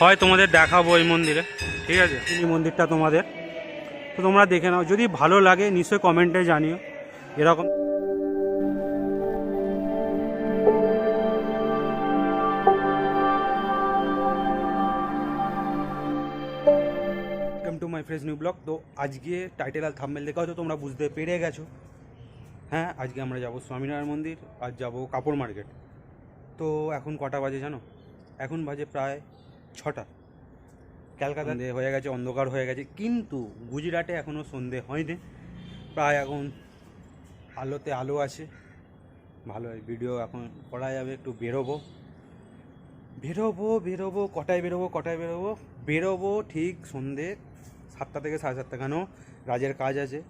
হয় তোমাদের দেখাবো এই মন্দিরে, ঠিক আছে? এই মন্দিরটা তোমাদের। তো তোমরা দেখে নাও, যদি ভালো লাগে নিশ্চয়ই কমেন্টে জানিও, এরকম। Welcome to my fresh new blog তো আজকে টাইটেল আর থাম্বেল দেখে হয়তো তোমরা বুঝতে পেরে গেছো। হ্যাঁ আজকে আমরা যাব স্বামীনারায়ণ মন্দির আর যাব কাপড় মার্কেট। তো এখন কটা বাজে জানো? এখন বাজে প্রায় ছটা। ক্যালকাতাতে হয়ে গেছে, অন্ধকার হয়ে গেছে। কিন্তু গুজরাটে এখনও সন্ধে হয়নি। প্রায় এখন আলোতে আলো আছে। ভালো ভিডিও এখন করা যাবে, একটু বেরোবো। বেরোবো বেরোবো, কটায় বেরোবো কটায় বেরোবো? বেরোবো ঠিক সন্ধে সাতটা থেকে সাড়ে সাতটা কেন? রাজের কাজ আছে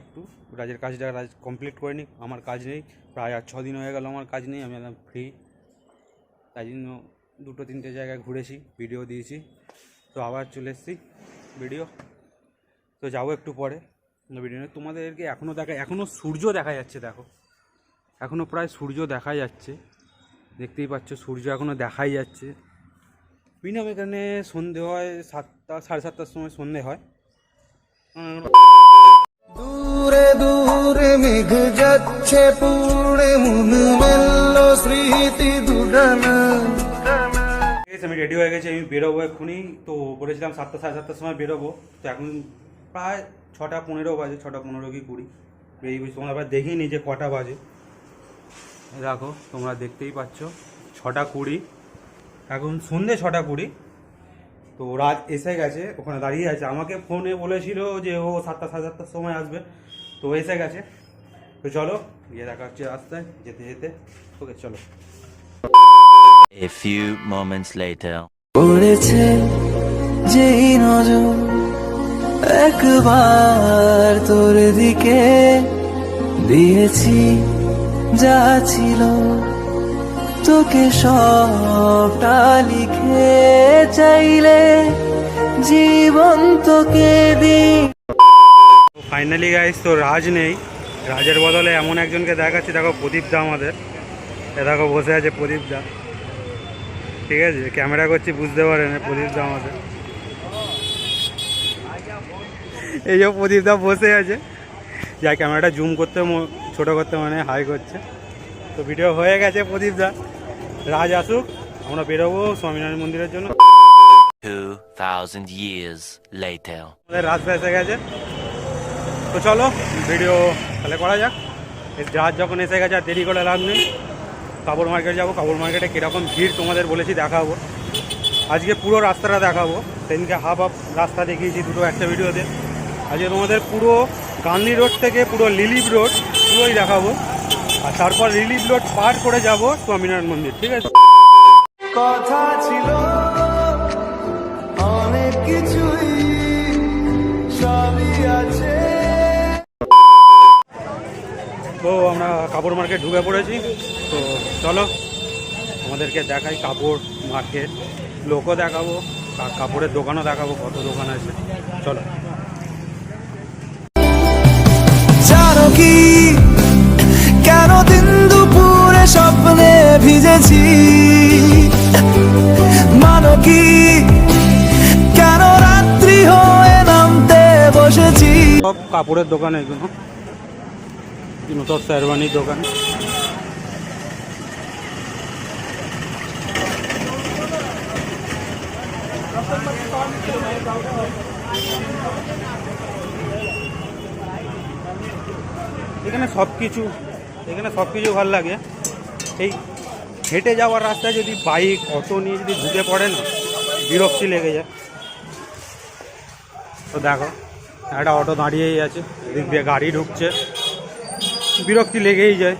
একটু। রাজের কাজটা রাজ কমপ্লিট করে নিই আমার কাজ নেই। প্রায় আর দিন হয়ে গেল, আমার কাজ নেই, আমি ফ্রি তাই জন্য দুটো তিনটে জায়গায় ঘুরেছি ভিডিও দিয়েছি। তো আবার চলে এসেছি ভিডিও তো যাব একটু পরে ভিডিও তোমাদেরকে এখনও দেখা এখনও সূর্য দেখা যাচ্ছে, দেখো। এখনও প্রায় সূর্য দেখা যাচ্ছে। দেখতেই পাচ্ছ, সূর্য এখনও দেখাই যাচ্ছে। মিনিমাম এখানে সন্ধে হয় সাতটা, সাড়ে সাতটার সময় সন্ধে হয়। দূরে দূরে মেঘ যাচ্ছে, পুড়ে মন মেলল স্মৃতি দুডানা ঠিক আমি রেডি হয়ে গেছি, আমি বেরোবো এক্ষুনি। তো বলেছিলাম সাতটা, সাড়ে সাতটার সময় বেরোবো। তো এখন প্রায় ছটা পনেরো বাজে, ছটা পনেরো কি কুড়ি। বেরিয়ে গেছি তোমরা আবার নি যে কটা বাজে। দেখো, তোমরা দেখতেই পাচ্ছ, ছটা কুড়ি। এখন সন্ধে ছটা কুড়ি। তো রাত এসে গেছে, ওখানে দাঁড়িয়ে আছে। আমাকে ফোনে বলেছিল যে ও সাতটা, সাড়ে সাতটার সময় আসবে। তো এসে গেছে। তো চলো, গিয়ে দেখা হচ্ছে রাস্তায়। যেতে যেতে। ওকে চলো। A few moments later. পড়েছে যেই নজর একবার তোর দিকে দিয়েছি যা ছিল তোকে সবটা লিখে চাইলে জীবন তোকে দিই ফাইনালি গাইস তো রাজ নেই। রাজের বদলে এমন একজনকে দেখাচ্ছি দেখো প্রদীপ দা আমাদের। এ দেখো বসে আছে প্রদীপ দা ঠিক আছে ক্যামেরা করছি বুঝতে পারে না প্রদীপ দা আমাদের এই যে প্রদীপ দা বসে আছে। যা ক্যামেরাটা জুম করতে ছোট করতে মানে হাই করছে। তো ভিডিও হয়ে গেছে প্রদীপ দা। রাজ আসুক আমরা বেরোবো স্বামীনারায়ণ মন্দিরের জন্য। 2,000 years later. আমাদের রাস্তা এসে গেছে। তো চলো ভিডিও তাহলে করা যাক। এই রাত যখন এসে গেছে আর দেরি করে লাভ নেই। কাপড় মার্কেট যাব, কাপড় মার্কেটে কীরকম ভিড় তোমাদের বলেছি দেখাবো। আজকে পুরো রাস্তাটা দেখাবো, সেদিনকে হাফ হাফ রাস্তা দেখিয়েছি দুটো একটা ভিডিওতে। আজকে তোমাদের পুরো গান্ধী রোড থেকে পুরো লিলিপ রোড পুরোই দেখাবো। আর তারপর লিলিপ রোড পার করে যাব স্বামীনারায়ণ মন্দির, ঠিক আছে? কথা ছিল, অনেক কিছুই সবই আছে। তো আমরা কাপড় মার্কেট ঢুকে পড়েছি। তো চলো আমাদেরকে দেখাই কাপড় মার্কেট। লোকও দেখাবো কাপড়ের দোকানও দেখাবো কত দোকান আছে। চলো। জানো কি? কেন দিন দুপুরে স্বপ্নে ভিজেছি? মানো কি? কেন রাত্রি হয়ে নামতে বসেছি? সব কাপড়ের দোকান এগুলো। নতুন শেরওয়ানির দোকান। এখানে সব কিছু এখানে সব কিছু ভালো লাগে। এই হেঁটে যাওয়ার রাস্তায় যদি বাইক অটো নিয়ে যদি ঢুকে পড়ে না, বিরক্তি লেগে যায়। তো দেখো, একটা অটো দাঁড়িয়েই আছে, এদিক দিয়ে গাড়ি ঢুকছে। বিরক্তি লেগেই যায়।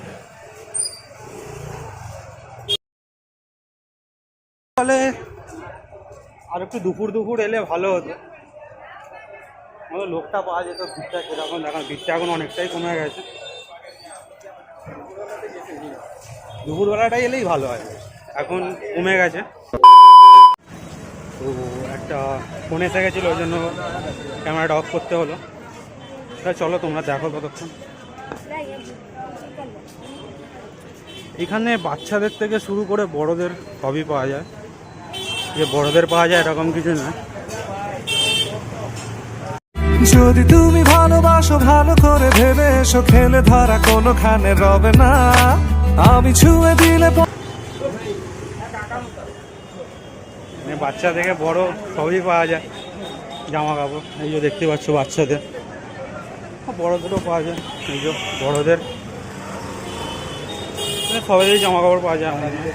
তাহলে আর একটু দুপুর দুপুর এলে ভালো হতো। আমাদের লোকটা পাওয়া যেত ভিড়টা সেরকম, এখন ভিড়টা এখন অনেকটাই কমে গেছে। দুপুরবেলাটাই এলেই ভালো হয়। এখন কমে গেছে। তো একটা ফোন এসে গেছিল, ওই জন্য ক্যামেরাটা অফ করতে হলো। চলো তোমরা দেখো ততক্ষণ এখানে বাচ্চাদের থেকে শুরু করে বড়দের সবই পাওয়া যায়। যে বড়দের পাওয়া যায় এরকম কিছু না। যদি তুমি ভালোবাসো ভালো করে ভেবে এসো খেলে ধরা কোনোখানে রবে না। আমি ছুঁয়ে দিলে মানে বাচ্চা থেকে বড় সবই পাওয়া যায়। জামা কাপড় এই যে দেখতে পাচ্ছ বাচ্চাদের। বড়দেরও পাওয়া যায়, এই যে বড়দের। সবাই জামা কাপড় পাওয়া যায় আমাদের।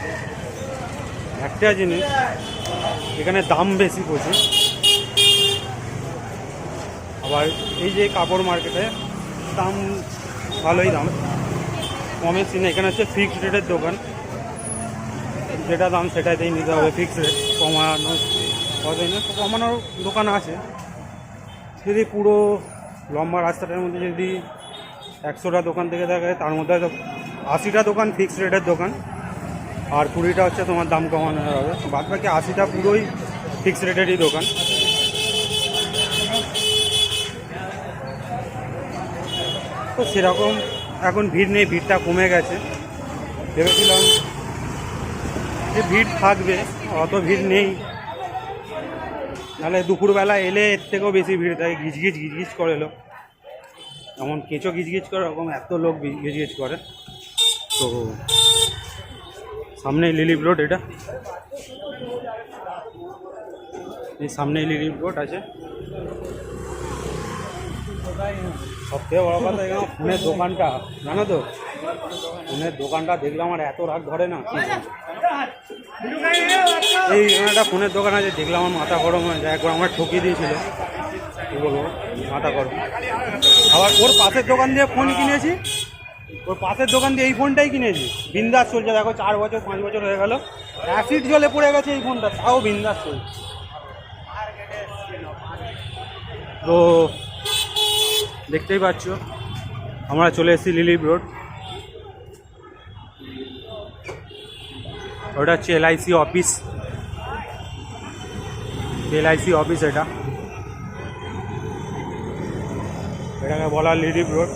একটা জিনিস, এখানে দাম বেশি প্রচুর। আবার এই যে কাপড় মার্কেটে দাম, ভালোই দাম। কমে সিনে এখানে হচ্ছে ফিক্সড রেটের দোকান। যেটা দাম সেটাতেই নিতে হবে ফিক্সড রেট কমানো। কমানোর দোকান আছে। যদি পুরো লম্বা রাস্তাটার মধ্যে যদি একশোটা দোকান থেকে থাকে, তার মধ্যে হয়তো আশিটা দোকান ফিক্স রেটের দোকান। আর কুড়িটা হচ্ছে তোমার দাম কমানো হবে। বাদ বাকি আশিটা পুরোই ফিক্স রেটেরই দোকান। তো সেরকম এখন ভিড় নেই, ভিড়টা কমে গেছে। ভেবেছিলাম যে ভিড় থাকবে, অত ভিড় নেই। নাহলে দুপুরবেলা এলে এর থেকেও বেশি ভিড় থাকে গিজগিজ গিজগিজ করে লোক এমন কেঁচো গিজগিজ করে, ওরকম এত লোক গিজগিজ করে। তো সামনে লিলিপ রোড এটা। এই সামনে লিলিপ রোড আছে। সবথেকে বড় কথা এখানে ফোনের দোকানটা, জানো তো? ফোনের দোকানটা দেখলে আমার এত রাগ ধরে না। এই একটা ফোনের দোকান আছে, দেখলাম আমার মাথা গরম হয়ে যায়। একবার আমার ঠকিয়ে দিয়েছিল। কি বলব? মাথা গরম। আবার ওর পাশের দোকান দিয়ে ফোন কিনেছি। ওর পাশের দোকান দিয়ে এই ফোনটাই কিনেছি। বিন্দাস চলছে। দেখো, চার বছর, পাঁচ বছর হয়ে গেল। অ্যাসিড জলে পড়ে গেছে এই ফোনটা। তাও বিন্দাস চলছে। তো দেখতেই পাচ্ছ, আমরা চলে এসেছি লিলিপ রোড। ওটা হচ্ছে এলআইসি অফিস এলআইসি অফিস এটা। এটাকে বলা লিলিপ রোড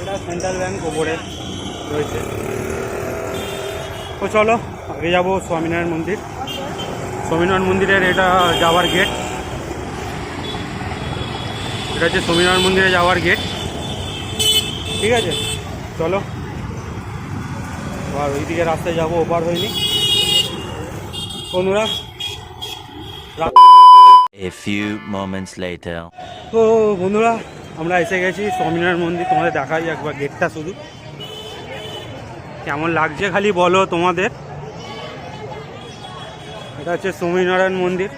এটা সেন্ট্রাল ব্যাংক ওপরে রয়েছে। তো চলো, আগে যাব স্বামীনারায়ণ মন্দির। স্বামীনারায়ণ মন্দিরের এটা যাওয়ার গেট এটা হচ্ছে স্বামীনারায়ণ মন্দিরে যাওয়ার গেট ঠিক আছে? চলো। আর ওইদিকে রাস্তায় যাব ওপার হয়নি। বন্ধুরা A few moments later. তো বন্ধুরা আমরা এসে গেছি স্বামীনারায়ণ মন্দির। তোমাদের দেখাই একবার গেটটা শুধু। কেমন লাগছে খালি বলো তোমাদের। এটা হচ্ছে স্বামীনারায়ণ মন্দির।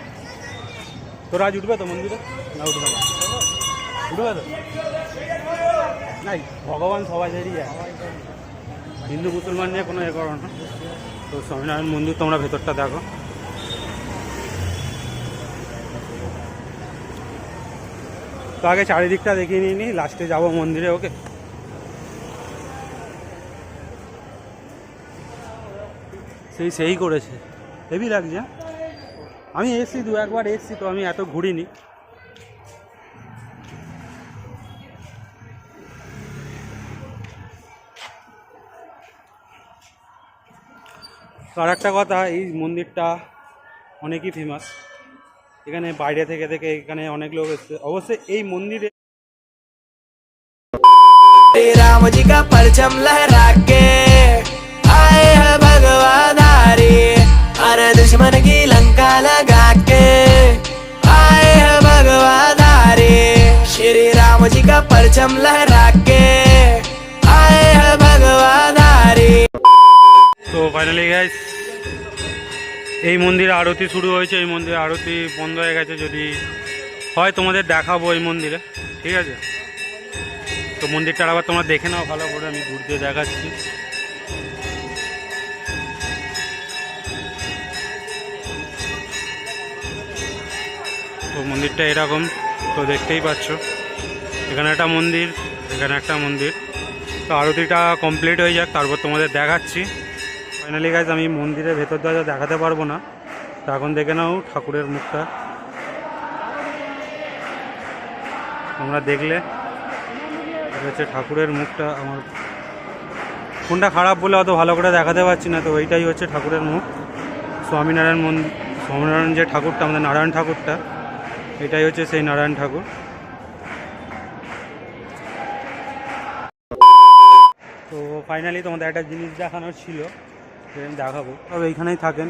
তোরা আজ উঠবে তো মন্দিরে? না উঠবে না। উঠবে তো? নাই ভগবান সবাই যায় হিন্দু মুসলমান নিয়ে কোনো এ করো না। তো স্বামীনারায়ণ মন্দির তোমরা ভেতরটা দেখো। তো আগে চারিদিকটা দেখিয়ে নিয়ে নি, লাস্টে যাব মন্দিরে, ওকে? সেই সেই করেছে। হেভি লাগছে? আমি এসছি দু একবার এসছি, তো আমি এত ঘুরিনি। আর একটা কথা এই মন্দিরটা অনেকই ফেমাস এখানে বাইরে থেকে থেকে এখানে অনেক লোক এসছে অবশ্যই এই মন্দিরে श्री राम जी का परचम लहरा के आए हैं भगवाधारी अरे दुश्मन की लंका लगा के आए हैं भगवाधारी श्री राम जी का परचम लहरा के ফাইনালি গাইস এই মন্দিরে আরতি শুরু হয়েছে, এই মন্দিরে আরতি বন্ধ হয়ে গেছে, যদি হয় তোমাদের দেখাবো এই মন্দিরে, ঠিক আছে? তো মন্দিরটা আবার তোমরা দেখে নাও, ভালো করে আমি দিয়ে দেখাচ্ছি। তো মন্দিরটা এরকম, তো দেখতেই পাচ্ছ। এখানে একটা মন্দির, এখানে একটা মন্দির। তো আরতিটা কমপ্লিট হয়ে যাক, তারপর তোমাদের দেখাচ্ছি। ফাইনালি গাইজ আমি মন্দিরের ভেতর দরজা দেখাতে পারব না। তো এখন দেখে নাও ঠাকুরের মুখটা। তোমরা দেখলে হচ্ছে ঠাকুরের মুখটা আমার। ফোনটা খারাপ বলে অত ভালো করে দেখাতে পারছি না, তো ওইটাই হচ্ছে ঠাকুরের মুখ। স্বামীনারায়ণ মন্দির স্বামীনারায়ণ যে ঠাকুরটা, আমাদের নারায়ণ ঠাকুরটা, এটাই হচ্ছে সেই নারায়ণ ঠাকুর। তো ফাইনালি তোমাদের একটা জিনিস দেখানোর ছিল। আমি দেখাবো। তবে এইখানেই থাকেন।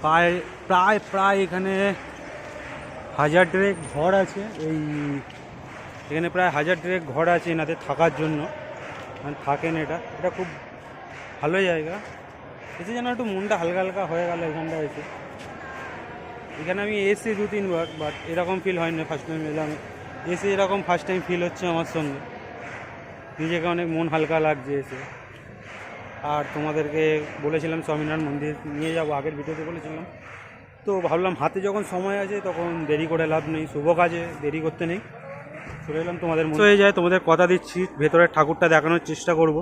প্রায় প্রায় প্রায় এখানে হাজার ডেরেক ঘর আছে। এই, এখানে প্রায় হাজার ডেরেক ঘর আছে এনাদের থাকার জন্য। মানে থাকেন এটা। এটা খুব ভালো জায়গা। এসে যেন একটু মনটা হালকা হালকা হয়ে গেল এখানটা এসে। এখানে আমি এসি দু তিনবার বাট এরকম ফিল হয়নি ফার্স্ট টাইম এলাম। এসে এরকম ফার্স্ট টাইম ফিল হচ্ছে আমার সঙ্গে। নিজেকে অনেক মন হালকা লাগছে এসে। আর তোমাদেরকে বলেছিলাম স্বামীনারায়ণ মন্দির নিয়ে যাব, আগের ভিডিওতে বলেছিলাম। তো ভাবলাম হাতে যখন সময় আছে তখন দেরি করে লাভ নেই, শুভ কাজে দেরি করতে নেই। চলে এলাম তোমাদের মতো হয়ে যায় তোমাদের কথা দিচ্ছি, ভেতরের ঠাকুরটা দেখানোর চেষ্টা করব।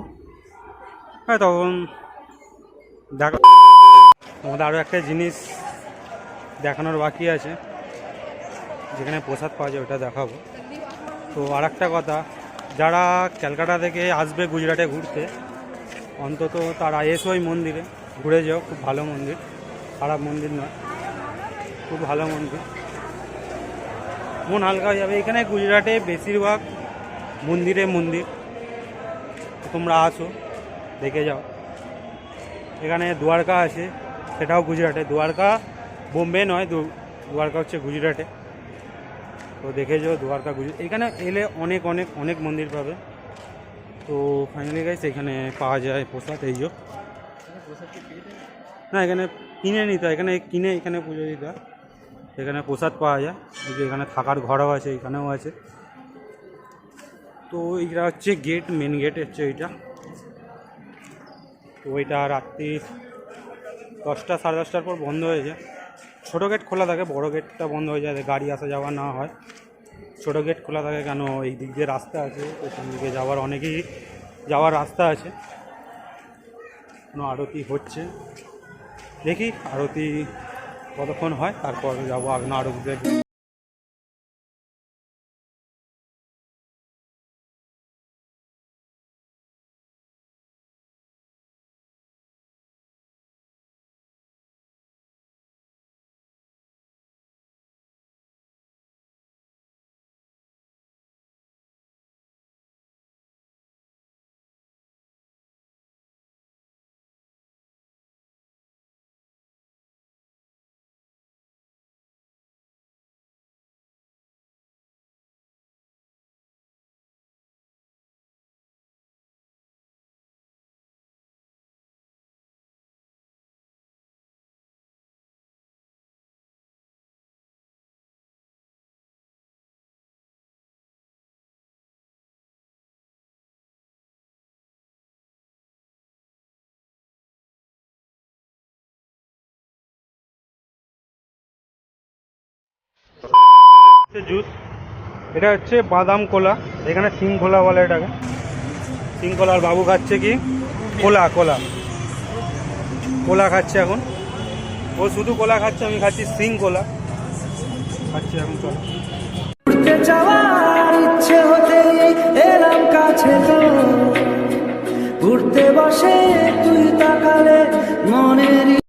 হ্যাঁ তখন দেখা তোমাদের আরও একটা জিনিস দেখানোর বাকি আছে। যেখানে প্রসাদ পাওয়া যায় ওটা দেখাবো। তো আর একটা কথা, যারা ক্যালকাটা থেকে আসবে গুজরাটে ঘুরতে অন্তত তারা এসো ওই মন্দিরে ঘুরে যাও, খুব ভালো মন্দির। খারাপ মন্দির নয়, খুব ভালো মন্দির। মন হালকা হয়ে যাবে। এখানে গুজরাটে বেশিরভাগ মন্দিরে মন্দির। তোমরা আসো, দেখে যাও। এখানে দ্বারকা আছে, সেটাও গুজরাটে। দ্বারকা বোম্বে নয় দ্বারকা হচ্ছে গুজরাটে। তো দেখে যাও, দ্বারকা গুজরাট এখানে এলে অনেক অনেক অনেক মন্দির পাবে। তো ফাইনালি গাইস এখানে পাওয়া যায় প্রসাদ, এই যে। না, এখানে কিনে নিতে এখানে কিনে, এখানে পুজো দিতে হয়। এখানে প্রসাদ পাওয়া যায়। এই যে এখানে থাকার ঘরও আছে, এখানেও আছে। তো এইটা হচ্ছে গেট মেন গেট হচ্ছে এইটা। তো ওইটা রাত্রি দশটা, সাড়ে দশটার পর বন্ধ হয়ে যায়। ছোটো গেট খোলা থাকে, বড় গেটটা বন্ধ হয়ে যায়, গাড়ি আসা যাওয়া না হয়। ছোটো গেট খোলা থাকে কেন? এই দিক দিয়ে রাস্তা আছে ওখান দিকে যাওয়ার অনেকেই যাওয়ার রাস্তা আছে। কোনো আরতি হচ্ছে। দেখি আরতি কতক্ষণ হয়, তারপর যাব আগ্নো আরতিতে। জুস এটা হচ্ছে বাদাম কোলা, এখানে সিং কোলা বলে এটাকে। সিং কোলা আর বাবু খাচ্ছে কি? কোলা কোলা। কোলা খাচ্ছে এখন। ও শুধু কোলা খাচ্ছে, আমি খাচ্ছি সিং কোলা। খাচ্ছি এখন, চলো। বসে তুই তাকালে মনের